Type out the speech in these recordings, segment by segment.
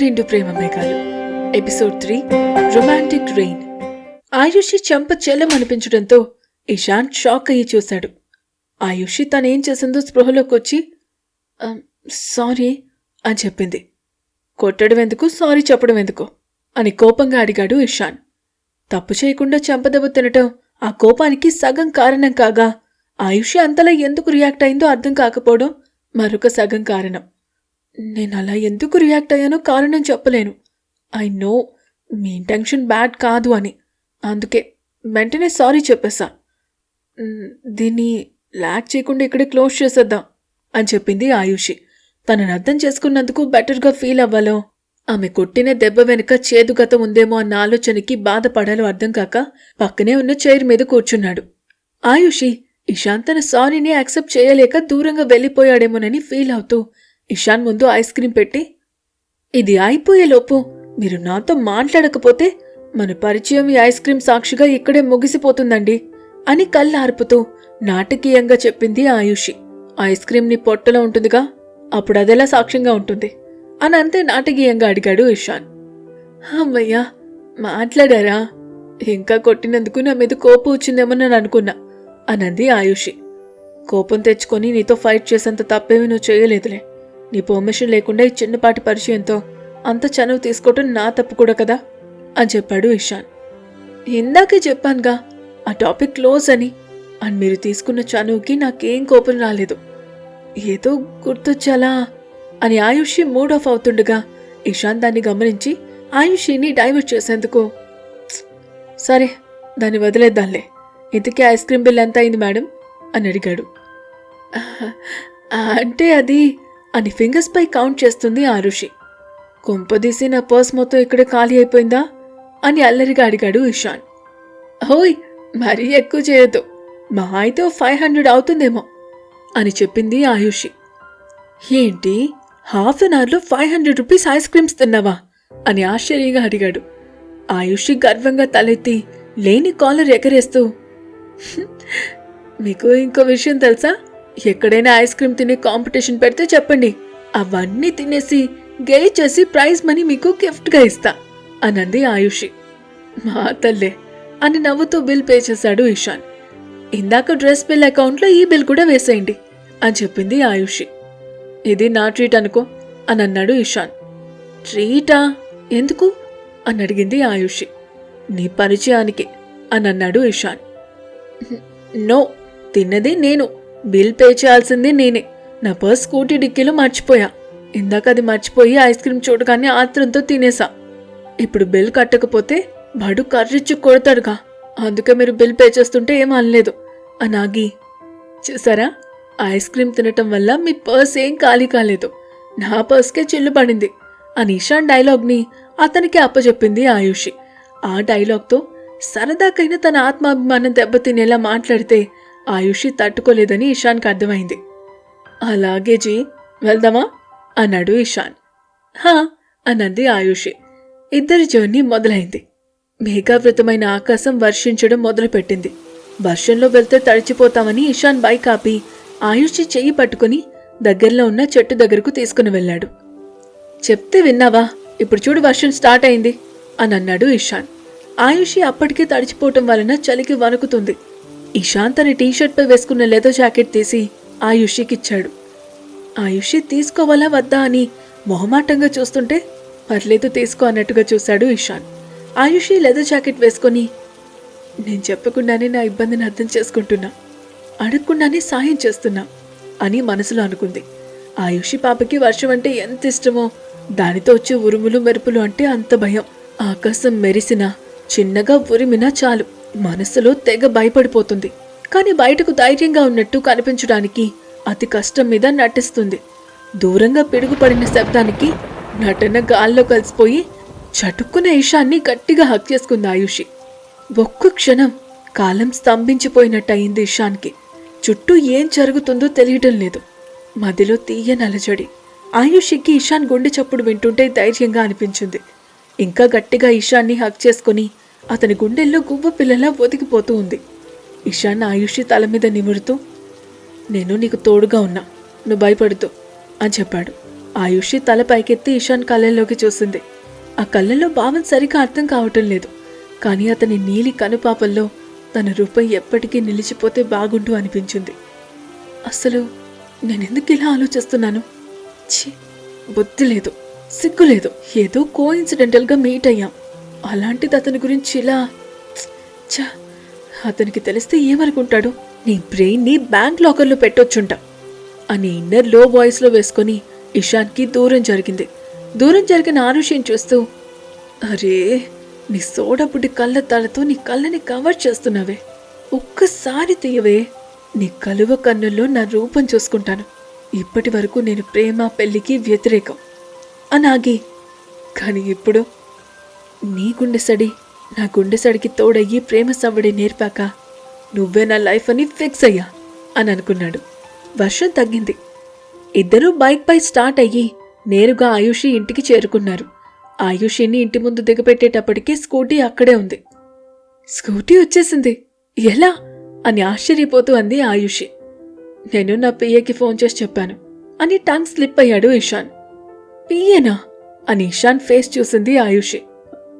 రెండు ప్రేమ మేఘాలు. Episode three romantic rain. Ayushi చెంప చెల్లం అనిపించడంతో ఇషాన్ షాక్ అయ్యి చూశాడు. ఆయుషి తనేం చేసిందో స్పృహలోకి వచ్చి సారీ అని చెప్పింది. కొట్టడం ఎందుకు సారీ చెప్పడం ఎందుకు అని కోపంగా అడిగాడు ఇషాన్ తప్పు చేయకుండా చెంపదెబ్బ తినటం ఆ కోపానికి సగం కారణం కాగా ఆయుషి అంతలా ఎందుకు రియాక్ట్ అయిందో అర్థం కాకపోవడం మరొక సగం కారణం. నేను అలా ఎందుకు రియాక్ట్ అయ్యానో కారణం చెప్పలేను. I know me intention bad కాదు అని. అందుకే వెంటనే సారీ చెప్పేశా. దీన్ని ల్యాక్ చేయకుండా ఇక్కడే క్లోజ్ చేసేద్దాం అని చెప్పింది ఆయుషి. తనని అర్థం చేసుకున్నందుకు బెటర్గా ఫీల్ అవ్వాలో. ఆమె కొట్టిన దెబ్బ వెనుక చేదుగత ఉందేమో అన్న ఆలోచనకి బాధపడాలో అర్థం కాక పక్కనే ఉన్న చైర్ మీద కూర్చున్నాడు. ఆయుషి ఇషాంత్ తన సారీని యాక్సెప్ట్ చేయలేక దూరంగా వెళ్ళిపోయాడేమోనని ఫీల్ అవుతూ ఇషాన్ ముందు ఐస్ క్రీం పెట్టి ఇది అయిపోయేలోపు మీరు నాతో మాట్లాడకపోతే మన పరిచయం ఈ ఐస్ క్రీం సాక్షిగా ఇక్కడే ముగిసిపోతుందండి అని కళ్ళార్పుతూ నాటకీయంగా చెప్పింది ఆయుషి. ఐస్ క్రీం నీ పొట్టలో ఉంటుందిగా అప్పుడు అదెలా సాక్ష్యంగా ఉంటుంది? అని అంతే నాటకీయంగా అడిగాడు ఇషాన్. అమ్మయ్యా మాట్లాడారా? ఇంకా కొట్టినందుకు నా మీద కోపం వచ్చిందేమో నేను అనుకున్నా అనంది ఆయుషి. కోపం తెచ్చుకొని నీతో ఫైట్ చేసేంత తప్పేమీ నువ్వు చేయలేదులే. నీ పర్మిషన్ లేకుండా ఈ చిన్నపాటి పరిచయంతో అంత చనువు తీసుకోవటం నా తప్పు కూడా కదా? అని చెప్పాడు ఇషాన్. ఇందాకే చెప్పానుగా ఆ టాపిక్ క్లోజ్ అని అని మీరు తీసుకున్న చనువుకి నాకేం కోపం రాలేదు. ఏదో గుర్తొచ్చాలా అని ఆయుషి మూడ్ ఆఫ్ అవుతుండగా ఇషాన్ దాన్ని గమనించి ఆయుషిని డైవర్ట్ చేసేందుకు సరే దాన్ని వదిలేద్దాంలే. ఇంతకీ ఐస్ క్రీమ్ బిల్ ఎంత అయింది మేడం? అని అడిగాడు. అంటే అది అని ఫింగర్స్ పై కౌంట్ చేస్తుంది ఆరుషి కొంపదీసి నా పర్స్ మొత్తం ఇక్కడే ఖాళీ అయిపోయిందా? అని అల్లరిగా అడిగాడు ఇషాన్. హోయ్ మరీ ఎక్కువ చేయొద్దు. మా అయితే ఫైవ్ హండ్రెడ్ అవుతుందేమో అని చెప్పింది ఆయుషి ఏంటి? హాఫ్ అన్ అవర్లో five hundred rupees ice creams తిన్నావా? అని ఆశ్చర్యంగా అడిగాడు. ఆయుషి గర్వంగా తలెత్తి లేని కాలర్ ఎగరేస్తూ మీకు ఇంకో విషయం తెలుసా? ఎక్కడైనా ఐస్ క్రీమ్ తినే కాంపిటీషన్ పెడితే చెప్పండి. అవన్నీ తినేసి గెలిచేసి ప్రైజ్ మనీ మీకు గిఫ్ట్గా ఇస్తా అనంది ఆయుషి. మా తల్లే అని నవ్వుతూ బిల్ పే చేశాడు ఇషాన్ ఇందాక డ్రెస్ బిల్ అకౌంట్లో ఈ బిల్ కూడా వేసేయండి అని చెప్పింది ఆయుషి. ఇది నా ట్రీట్ అనుకో అని అన్నాడు ఇషాన్ ట్రీటా? ఎందుకు? అని అడిగింది ఆయుషి. నీ పరిచయానికి అని అన్నాడు ఇషాన్ నో తిన్నది నేను బిల్ పే చేయాల్సింది నేనే. నా పర్స్ స్కూటీ డిక్కీలో మర్చిపోయా. ఇందాక అది మర్చిపోయి ఐస్ క్రీమ్ చూడగానే ఆత్రంతో తినేసా. ఇప్పుడు బిల్ కట్టకపోతే బడు కర్రిచ్చి కొడతాడుగా. అందుకే మీరు బిల్ పే చేస్తుంటే ఏం అనలేదు. అనాగి చూసారా? ఐస్ క్రీమ్ తినటం వల్ల మీ పర్స్ ఏం ఖాళీ కాలేదు. నా పర్స్కే చిల్లు పడింది. అని ఇషాన్ డైలాగ్ని అతనికి అప్పచెప్పింది ఆయుషి. ఆ డైలాగ్తో సరదాకైనా తన ఆత్మాభిమానం దెబ్బతినేలా మాట్లాడితే ఆయుషి తట్టుకోలేదని ఇషాన్కి అర్థమైంది. అలాగే జీ వెళ్దామా? అన్నాడు ఇషాన్. హా అన్నది ఆయుషి. ఇద్దరి జర్నీ మొదలైంది. మేఘావృతమైన ఆకాశం వర్షించడం మొదలుపెట్టింది. వర్షంలో వెళ్తే తడిచిపోతామని ఇషాన్ బైక్ ఆపి ఆయుషి చెయ్యి పట్టుకుని దగ్గరలో ఉన్న చెట్టు దగ్గరకు తీసుకుని వెళ్ళాడు. చెప్తే విన్నావా? ఇప్పుడు చూడు వర్షం స్టార్ట్ అయింది అని అన్నాడు ఇషాన్. ఆయుషి అప్పటికే తడిచిపోవటం వలన చలికి వణుకుతుంది. ఇషాంత్ తన టీషర్ట్ పై వేసుకున్న లెదర్ జాకెట్ తీసి ఆయుషికిచ్చాడు ఆయుషి తీసుకోవాలా వద్దా అని మొహమాటంగా చూస్తుంటే పర్లేదు తీసుకో అన్నట్టుగా చూశాడు ఇషాన్ ఆయుషి లెదర్ జాకెట్ వేసుకొని నేను చెప్పకుండానే నా ఇబ్బందిని అర్థం చేసుకుంటున్నా అడగకుండానే సాయం చేస్తున్నా అని మనసులో అనుకుంది. ఆయుషి పాపకి వర్షం అంటే ఎంత ఇష్టమో దానితో వచ్చే ఉరుములు మెరుపులు అంటే అంత భయం. ఆకాశం మెరిసినా చిన్నగా ఉరిమినా చాలు. మనసులో తెగ భయపడిపోతుంది. కానీ బయటకు ధైర్యంగా ఉన్నట్టు కనిపించడానికి అతి కష్టం మీద నటిస్తుంది. దూరంగా పిడుగుపడిన శబ్దానికి నటన గాల్లో కలిసిపోయి చటుక్కున ఇషాన్ని గట్టిగా హక్ చేసుకుంది ఆయుషి. ఒక్క క్షణం కాలం స్తంభించిపోయినట్టయింది ఇషాన్కి చుట్టూ ఏం జరుగుతుందో తెలియటం లేదు. మదిలో తీయ నలజడి. ఆయుషికి ఇషాన్ గుండె చప్పుడు వింటుంటే ధైర్యంగా అనిపించింది. ఇంకా గట్టిగా ఇషాన్ని హక్ చేసుకుని అతని గుండెల్లో గువ్వ పిల్లలా బతికిపోతూ ఉంది. ఇషాన్ ఆయుష్య తల మీద నిమురుతూ నేను నీకు తోడుగా ఉన్నా నువ్వు భయపడుతూ అని చెప్పాడు. ఆయుష్య తల పైకెత్తి ఇషాన్ కళ్ళల్లోకి చూసింది. ఆ కళ్ళల్లో భావం సరిగా అర్థం కావటం లేదు. కానీ అతని నీలి కనుపాపల్లో తన రూపం ఎప్పటికీ నిలిచిపోతే బాగుండు అనిపించింది. అసలు నేనెందుకు ఇలా ఆలోచిస్తున్నాను? ఛీ బుద్ధి లేదు సిగ్గు లేదు. ఏదో కోఇన్సిడెంటల్గా మీట్ అయ్యాం. అలాంటిది అతని గురించి ఇలా అతనికి తెలిస్తే ఏమనుకుంటాడు? నీ బ్రెయిన్ని బ్యాంక్ లాకర్లో పెట్టొచ్చుంటా. అని ఇన్నర్లో వాయిస్లో వేసుకొని ఇషాన్కి దూరం జరిగింది. దూరం జరిగిన ఆరుషిని చూస్తూ అరే నీ సోడపుడి కళ్ళ తలతో నీ కళ్ళని కవర్ చేస్తున్నావే. ఒక్కసారి తీయవే. నీ కలువ కన్నుల్లో నా రూపం చూసుకుంటాను. ఇప్పటి వరకు నేను ప్రేమ పెళ్ళికి వ్యతిరేకం. అనాగి కానీ ఇప్పుడు నీ గుండె సడి నా గుండె సడికి తోడయ్యి ప్రేమ సవ్వడి నేర్పాక నువ్వే నా లైఫ్ అని ఫిక్స్ అయ్యా అని అనుకున్నాడు. వర్షం తగ్గింది. ఇద్దరూ బైక్పై స్టార్ట్ అయ్యి నేరుగా ఆయుషి ఇంటికి చేరుకున్నారు. ఆయుషిని ఇంటి ముందు దిగపెట్టేటప్పటికి స్కూటీ అక్కడే ఉంది. స్కూటీ వచ్చేసింది. ఎలా? అని ఆశ్చర్యపోతూ అంది ఆయుషి. నేను నా పిఏకి ఫోన్ చేసి చెప్పాను. అని టంగ్ స్లిప్ అయ్యాడు ఇషాన్. పిఏనా? అని ఇషాన్ ఫేస్ చూసింది ఆయుషి.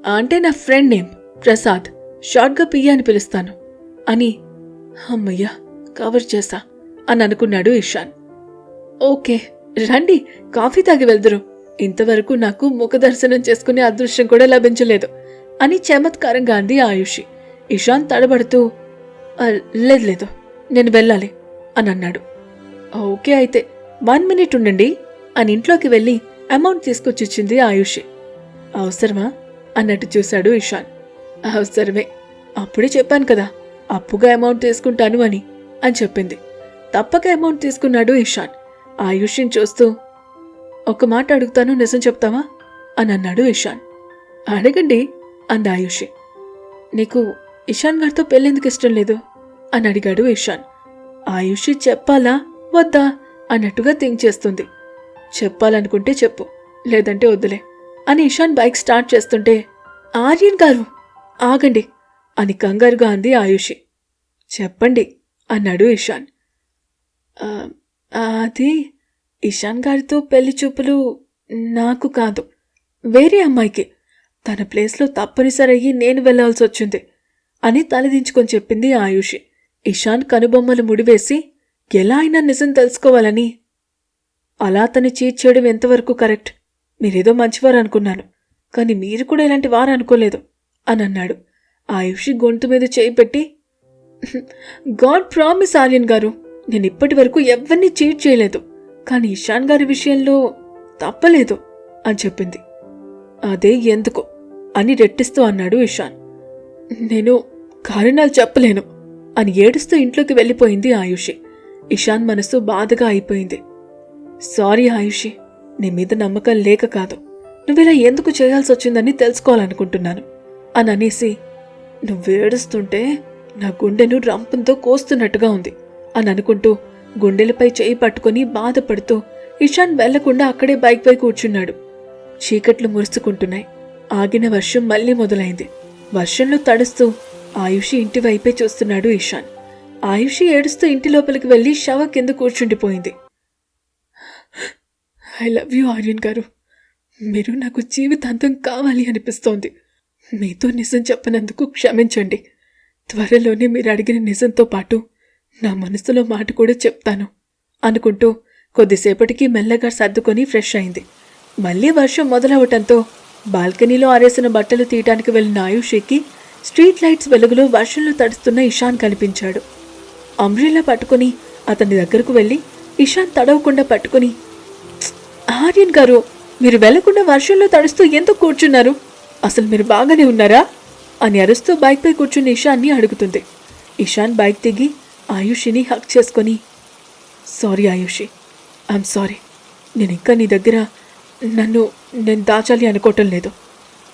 అంటే నా ఫ్రెండ్ నేమ్ ప్రసాద్. షార్ట్గా పియ్య అని పిలుస్తాను. అని అమ్మయ్యా కవర్ చేసా అని అనుకున్నాడు ఇషాన్ ఓకే రండి కాఫీ తాగి వెళ్దురు. ఇంతవరకు నాకు ముఖ దర్శనం చేసుకునే అదృష్టం కూడా లభించలేదు అని చమత్కారంగా అంది ఆయుషి. ఇషాన్ తడబడుతూ లేదు లేదు నేను వెళ్ళాలి అని అన్నాడు. ఓకే అయితే వన్ మినిట్ ఉండండి అని ఇంట్లోకి వెళ్ళి అమౌంట్ తీసుకొచ్చిచ్చింది ఆయుషి. అవసరమా? అన్నట్టు చూశాడు ఇషాన్. అవసరమే. అప్పుడే చెప్పాను కదా అప్పుగా అమౌంట్ తీసుకుంటాను అని అని చెప్పింది. తప్పక అమౌంట్ తీసుకున్నాడు ఇషాన్. ఆయుష్ని చూస్తూ ఒక మాట అడుగుతాను నిజం చెప్తావా? అని అన్నాడు ఇషాన్. అడగండి అంది ఆయుషి. నీకు ఇషాన్ గారితో పెళ్ళెందుకు ఇష్టం లేదు? అని అడిగాడు ఇషాన్. ఆయుషి చెప్పాలా? వద్దా? అన్నట్టుగా థింక్ చేస్తుంది. చెప్పాలనుకుంటే చెప్పు లేదంటే వద్దులే. అని ఇషాన్ బైక్ స్టార్ట్ చేస్తుంటే ఆర్యన్ గారు ఆగండి అని కంగారుగా అంది ఆయుషి. చెప్పండి అన్నాడు ఇషాన్. అది ఇషాన్ గారితో పెళ్ళి చూపులు నాకు కాదు వేరే అమ్మాయికి. తన ప్లేస్లో తప్పనిసరి అయ్యి నేను వెళ్ళాల్సి వచ్చింది అని తలదించుకొని చెప్పింది ఆయుషి. ఇషాన్ కనుబొమ్మలు ముడివేసి ఎలా అయినా నిజం తెలుసుకోవాలని. అలా తను చీట్ చేయడం ఎంతవరకు కరెక్ట్? మీరేదో మంచివారు అనుకున్నాను కానీ మీరు కూడా ఇలాంటి వారు అనుకోలేదు అని అన్నాడు. ఆయుషి గొంతు మీద చేయి పెట్టి గాడ్ ప్రామిస్ ఆర్యన్ గారు నేను ఇప్పటి వరకు ఎవరిని చీట్ చేయలేదు కానీ ఇషాన్ గారి విషయంలో తప్పలేదు అని చెప్పింది. అదే ఎందుకు అని రెట్టిస్తూ అన్నాడు ఇషాన్. నేను కారణాలు చెప్పలేను అని ఏడుస్తూ ఇంట్లోకి వెళ్ళిపోయింది ఆయుషి. ఇషాన్ మనసు బాధగా అయిపోయింది. సారీ ఆయుషి నీ మీద నమ్మకం లేక కాదు. నువ్విలా ఎందుకు చేయాల్సి వచ్చిందని తెలుసుకోవాలనుకుంటున్నాను. అని అనేసి నువ్వేడుస్తుంటే నా గుండెను రంపంతో కోస్తున్నట్టుగా ఉంది అని అనుకుంటూ గుండెలపై చేయి పట్టుకుని బాధపడుతూ ఇషాన్ వెళ్ళకుండా అక్కడే బైక్ పై కూర్చున్నాడు. చీకట్లు మురుసుకుంటున్నాయి. ఆగిన వర్షం మళ్ళీ మొదలైంది. వర్షంలో తడుస్తూ ఆయుషి ఇంటి వైపే చూస్తున్నాడు ఇషాన్. ఆయుషి ఏడుస్తూ ఇంటి లోపలికి వెళ్ళి శవ కింద కూర్చుండిపోయింది. ఐ లవ్ యూ ఆర్యన్ గారు. మీరు నాకు జీవితాంతం కావాలి అనిపిస్తోంది. మీతో నిజం చెప్పనందుకు క్షమించండి. త్వరలోనే మీరు అడిగిన నిజంతో పాటు నా మనసులో మాట కూడా చెప్తాను. అనుకుంటూ కొద్దిసేపటికి మెల్లగా సర్దుకొని ఫ్రెష్ అయింది. మళ్ళీ వర్షం మొదలవటంతో బాల్కనీలో ఆరేసిన బట్టలు తీయటానికి వెళ్ళిన ఆయుషికి స్ట్రీట్ లైట్స్ వెలుగులో వర్షంలో తడుస్తున్న ఇషాన్ కనిపించాడు. అంబ్రిల్లా పట్టుకుని అతని దగ్గరకు వెళ్ళి ఇషాన్ తడవకుండా పట్టుకుని ఆర్యన్ గారు మీరు వెళ్ళకుండా వర్షంలో తడుస్తూ ఎందుకు కూర్చున్నారు? అసలు మీరు బాగానే ఉన్నారా? అని అరుస్తూ బైక్పై కూర్చున్న ఇషాన్ని అడుగుతుంది. ఇషాన్ బైక్ దిగి ఆయుషిని హక్ చేసుకొని సారీ ఆయుషి ఐఎమ్ సారీ. నేను ఇంకా నీ దగ్గర నన్ను నేను దాచాలి అనుకోవటం లేదు.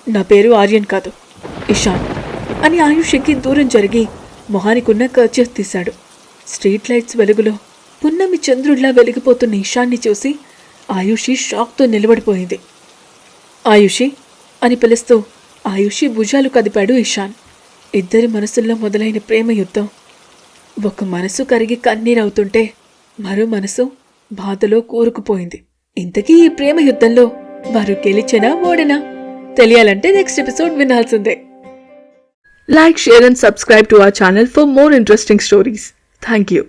నా పేరు ఆర్యన్ కాదు ఇషాన్ అని ఆయుషికి దూరం జరిగి మొహానికున్న కర్చీఫ్ తీశాడు. స్ట్రీట్ లైట్స్ వెలుగులో పున్నమి చంద్రుడిలా వెలిగిపోతున్న ఇషాన్ని చూసి ఆయుషి షాక్తో నిలబడిపోయింది. ఆయుషి అని పిలుస్తూ ఆయుషి భుజాలు కదిపాడు ఇషాన్. ఇద్దరి మనసుల్లో మొదలైన ప్రేమ యుద్ధం. ఒక మనసు కరిగి కన్నీరవుతుంటే మరో మనసు బాధలో కూరుకుపోయింది. ఇంతకీ ఈ ప్రేమ యుద్ధంలో వారు గెలిచెనా ఓడినా? తెలియాలంటే నెక్స్ట్ ఎపిసోడ్ వినాల్సిందే. Like share and subscribe to our channel for more interesting stories. Thank you